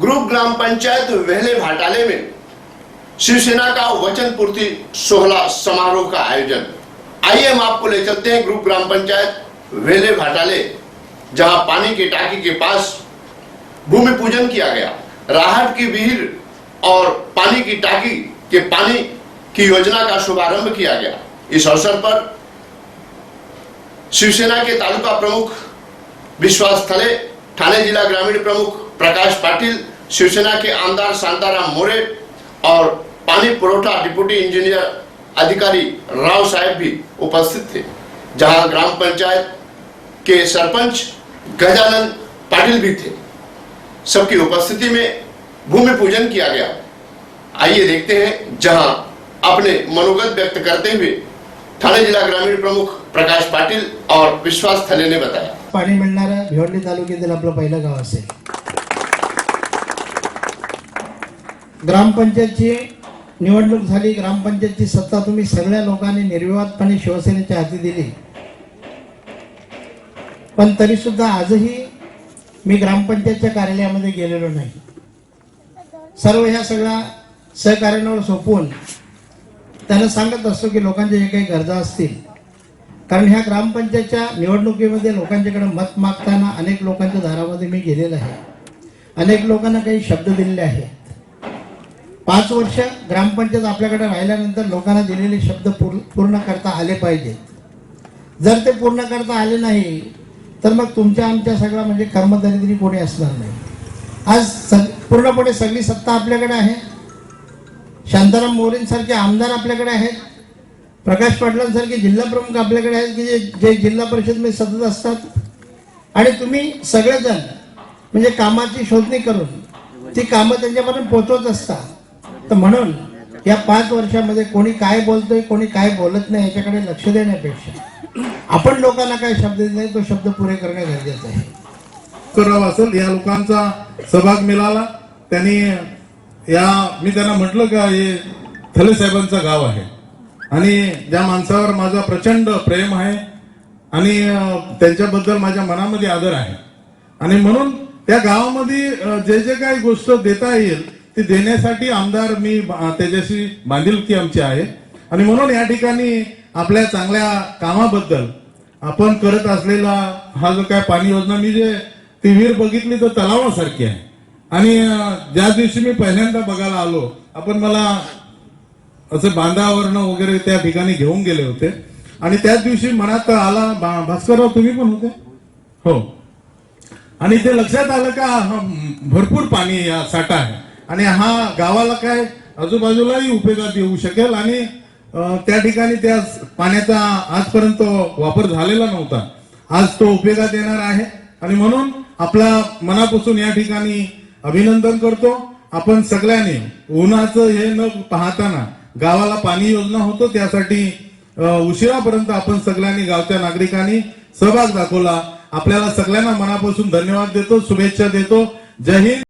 Group ग्राम पंचायत वेहले भाटाले में शिवसेना का वचन पूर्ति सोहला समारोह का आयोजन। आइए हम आपको ले चलते हैं ग्रुप ग्राम पंचायत वेले भाटाले, जहाँ पानी की टाकी के पास भूमि पूजन किया गया। राहत की विहीर और पानी की टाकी के पानी की योजना का शुभारंभ किया गया। इस अवसर पर शिवसेना के तालुका प्रमुख विश्वास थले थाने जिला ग्रामीण प्रमुख प्रकाश पाटिल, शिवसेना के आमदार शांताराम मोरे और पानी पुरवठा डिप्टी इंजीनियर अधिकारी राव साहेब भी उपस्थित थे, जहाँ ग्राम पंचायत के सरपंच गजानंद पाटिल भी थे। सबकी उपस्थिति में भूमि पूजन किया गया। आइए देखते हैं, जहाँ अपने मनोगत व्यक्त करते हुए ठाणे जिला ग्रामीण प्रमुख प्रकाश पाटिल और विश्वास थले ने बताया। पाणी मिळणारं भिवंडी तालुक्यातील आपलं पहिलं गाव ग्रामपंचायतची निवडणूक झाली. ग्रामपंचायतची सत्ता तुम्ही सगळ्या लोकांनी निर्विवादपणे शिवसेनेच्या हाती दिली. पण तरीसुद्धा आजही मी ग्रामपंचायतच्या कार्यालयामध्ये गेलेलो नाही. सर्व ह्या सगळ्या सहकार्यांवर सोपवून त्यांना सांगत असतो की लोकांच्या जे काही गरजा असतील. कारण ह्या ग्रामपंचायतच्या निवडणुकीमध्ये लोकांच्याकडे मत मागताना अनेक लोकांच्या दारामध्ये मी गेलेलो आहे. अनेक लोकांना काही शब्द दिलेले आहे पाच वर्ष ग्रामपंचायत आपल्याकडे राहिल्यानंतर लोकांना दिलेले शब्द पूर्ण पूर्ण करता आले पाहिजेत जर ते पूर्ण करता आले नाही तर मग तुमच्या आमच्या सगळा म्हणजे कर्मदरिद्री कोणी असणार नाही. आज सग पूर्णपणे सगळी सत्ता आपल्याकडे आहे. शांताराम मोरेंसारखे आमदार आपल्याकडे आहेत. प्रकाश पाटलांसारखे जिल्हा प्रमुख आपल्याकडे आहेत की जे जे जिल्हा परिषदमध्ये सतत असतात. आणि तुम्ही सगळेजण म्हणजे कामाची शोधणी करून ती कामं त्यांच्यापर्यंत पोचवत असता. तर म्हणून या पाच वर्षामध्ये कोणी काय बोलतोय कोणी काय बोलत नाही याच्याकडे लक्ष देण्यापेक्षा आपण लोकांना काय शब्द दिले तो शब्द पुरे करणे गरजेचं आहे. करावा असेल या लोकांचा सहभाग मिळाला. त्यांनी या मी त्यांना म्हटलं का हे थले साहेबांचं गाव आहे. आणि ज्या माणसावर माझा प्रचंड प्रेम आहे आणि त्यांच्याबद्दल माझ्या मनामध्ये आदर आहे. आणि म्हणून त्या गावामध्ये जे जे काही गोष्ट देता येईल ती देण्यासाठी आमदार मी त्याच्याशी बांधिलकी आमची आहे. आणि म्हणून या ठिकाणी आपल्या चांगल्या कामाबद्दल आपण करत असलेला हा जो काय पाणी योजना मी जे ती विहीर बघितली तर तलावासारखी आहे. आणि ज्या दिवशी मी पहिल्यांदा बघायला आलो आपण मला असं बांधावरणं वगैरे त्या ठिकाणी घेऊन गेले होते. आणि त्याच दिवशी मनात आला भा- भास्करराव तुम्ही पण होते? हो. आणि ते लक्षात आलं का भरपूर पाणी या साठा आहे. आणि हा गावाला काय आजूबाजूलाही उपयोगात येऊ शकेल आणि त्या ठिकाणी त्या पाण्याचा आजपर्यंत वापर झालेला नव्हता. आज तो उपयोगात येणार आहे. आणि म्हणून आपला मनापासून या ठिकाणी अभिनंदन करतो. आपण सगळ्यांनी उन्हाचं हे न पाहताना गावाला पाणी योजना होतो त्यासाठी उशिरापर्यंत आपण सगळ्यांनी गावच्या नागरिकांनी सहभाग दाखवला. आपल्याला सगळ्यांना मनापासून धन्यवाद देतो शुभेच्छा देतो. जय हिंद.